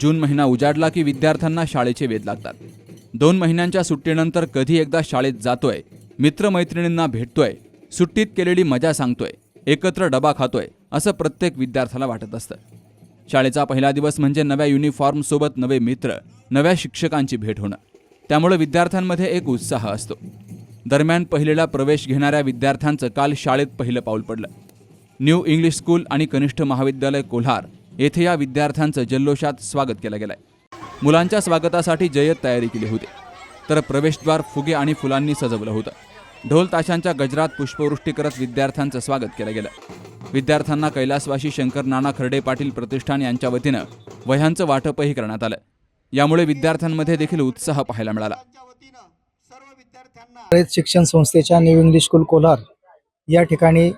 जून महिना उजाडला की विद्यार्थ्यांना शाळेचे वेध लागतात. दोन महिन्यांच्या सुट्टीनंतर कधी एकदा शाळेत जातोय मित्रमैत्रिणींना भेटतोय सुट्टीत केलेली मजा सांगतोय एकत्र डबा खातोय असं प्रत्येक विद्यार्थ्याला वाटत असतं. शाळेचा पहिला दिवस म्हणजे नव्या युनिफॉर्मसोबत नवे मित्र नव्या शिक्षकांची भेट होणं. त्यामुळे विद्यार्थ्यांमध्ये एक उत्साह असतो. दरम्यान पहिलेला प्रवेश घेणाऱ्या विद्यार्थ्यांचं काल शाळेत पहिलं पाऊल पडलं. न्यू इंग्लिश स्कूल आणि कनिष्ठ महाविद्यालय कोल्हार येथे या विद्यार्थ्यांचं जल्लोषात स्वागत केलं गेलंय. मुलांच्या स्वागतासाठी जय्यत तयारी केली होती. तर प्रवेशद्वार फुगे आणि फुलांनी सजवलं होतं. ढोल ताशांच्या गजरात पुष्पवृष्टी करत विद्यार्थ्यांचं स्वागत केलं गेलं. विद्यार्थ्यांना कैलासवासी शंकर नाना खर्डे पाटील प्रतिष्ठान यांच्या वतीनं वह्यांचं वाटपही करण्यात आलं. यामुळे विद्यार्थ्यांमध्ये देखील उत्साह पाहायला मिळाला. शिक्षण संस्थेच्या न्यू इंग्लिश स्कूल कोलार या ठिकाणी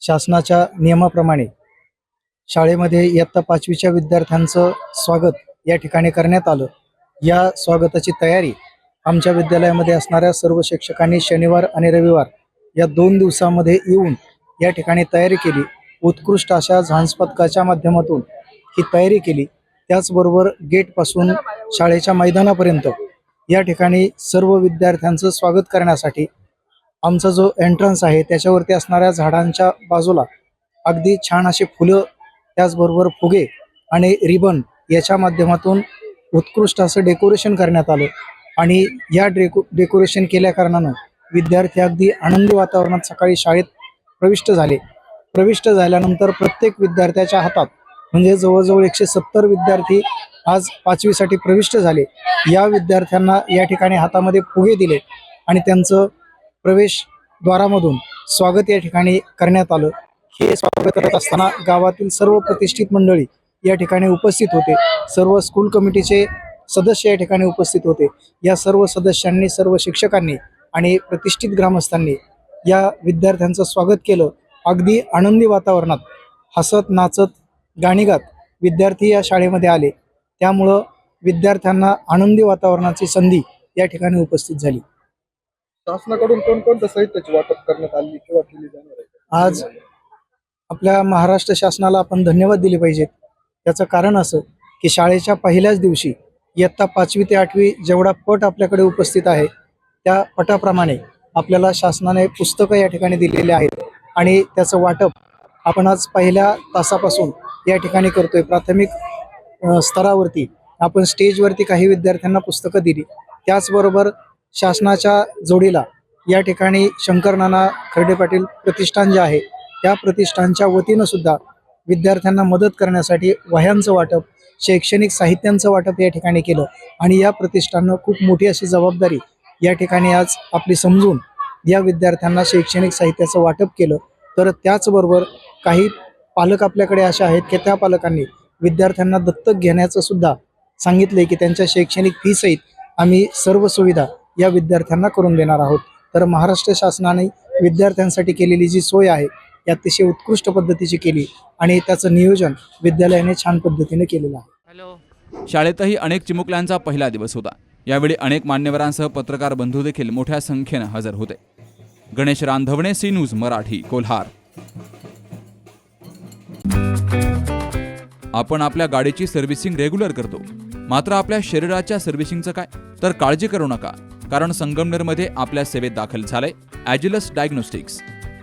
शासनाच्या नियमाप्रमाणे शाळेमध्ये इयत्ता पाचवीच्या विद्यार्थ्यांचं स्वागत या ठिकाणी करण्यात आलं. या स्वागताची तयारी आमच्या विद्यालयामध्ये असणाऱ्या सर्व शिक्षकांनी शनिवार आणि रविवार या दोन दिवसामध्ये येऊन या ठिकाणी तयारी केली. उत्कृष्ट अशा झांज पथकाच्या माध्यमातून ही तयारी केली. त्याचबरोबर गेटपासून शाळेच्या मैदानापर्यंत या ठिकाणी सर्व विद्यार्थ्यांचं स्वागत करण्यासाठी आमचा जो एंट्रन्स आहे त्याच्यावरती असणाऱ्या झाडांच्या बाजूला अगदी छान अशी फुलं त्याचबरोबर फुगे आणि रिबन याच्या माध्यमातून उत्कृष्ट असं डेकोरेशन करण्यात आलं. आणि या डेको डेकोरेशन केल्या कारणानं विद्यार्थी अगदी आनंदी वातावरणात सकाळी शाळेत प्रविष्ट झाले. प्रविष्ट झाल्यानंतर प्रत्येक विद्यार्थ्याच्या हातात म्हणजे जवळजवळ एकशे सत्तर विद्यार्थी आज पाचवीसाठी प्रविष्ट झाले. या विद्यार्थ्यांना या ठिकाणी हातामध्ये फुगे दिले आणि त्यांचं प्रवेशद्वारामधून स्वागत या ठिकाणी करण्यात आलं. हे स्वागत करत असताना गावातील सर्व प्रतिष्ठित मंडळी या ठिकाणी उपस्थित होते. सर्व स्कूल कमिटीचे सदस्य या ठिकाणी उपस्थित होते. या सर्व सदस्यांनी सर्व शिक्षकांनी आणि प्रतिष्ठित ग्रामस्थांनी या विद्यार्थ्यांचं स्वागत केलं. अगदी आनंदी वातावरणात हसत नाचत गाणी गात विद्यार्थी या शाळेमध्ये आले. त्यामुळं विद्यार्थ्यांना आनंदी वातावरणाची संधी या ठिकाणी उपस्थित झाली. शासनाकडून कोणकोणत्या साहित्याची वाटप करण्यात आली किंवा केली जाणार आहे? आज आपल्या महाराष्ट्र शासनाला आपण धन्यवाद दिले पाहिजेत. याचं कारण असं की शाळेच्या पहिल्याच दिवशी इयत्ता पाचवी ते आठवी जेवढा पट आपल्याकडे उपस्थित आहे त्या पटाप्रमाणे आपल्याला शासनाने पुस्तकं या ठिकाणी दिलेली आहेत आणि त्याचं वाटप आपण आज पहिल्या तासापासून या ठिकाणी करतोय. प्राथमिक स्तरावरती आपण स्टेजवरती काही विद्यार्थ्यांना पुस्तकं दिली. त्याचबरोबर शासनाच्या जोडीला या ठिकाणी शंकर नाना खर्डे पाटील प्रतिष्ठान जे आहे त्या प्रतिष्ठानच्या वतीनं सुद्धा विद्यार्थ्यांना मदत करण्यासाठी वह्यांचं वाटप शैक्षणिक साहित्यांचं वाटप या ठिकाणी केलं. आणि या प्रतिष्ठाननं खूप मोठी अशी जबाबदारी या ठिकाणी आज आपली समजून या विद्यार्थ्यांना शैक्षणिक साहित्याचं वाटप केलं. तर त्याचबरोबर काही पालक आपल्याकडे असे आहेत की त्या पालकांनी विद्यार्थ्यांना दत्तक घेण्याचं सुद्धा सांगितले की त्यांच्या शैक्षणिक फी सहित आम्ही सर्व सुविधा या विद्यार्थ्यांना करून देणार आहोत. तर महाराष्ट्र शासनाने विद्यार्थ्यांसाठी केलेली जी सोय आहे ती अतिशय उत्कृष्ट पद्धतीची केली आणि त्याचं नियोजन विद्यालयाने छान पद्धतीने केलेलं आहे. शाळेतही अनेक चिमुकल्यांचा पहिला दिवस होता. यावेळी अनेक मान्यवरांसह पत्रकार बंधू देखील मोठ्या संख्येनं हजर होते. Ganesh Randhavane C news Marathi Kolhar. आपण आपल्या गाडीची सर्व्हिसिंग रेग्युलर करतो. मात्र आपल्या शरीराच्या सर्व्हिसिंगचं काय? तर काळजी करू नका. कारण संगमनेरमध्ये आपल्या सेवेत दाखल झालंय Agilus diagnostics.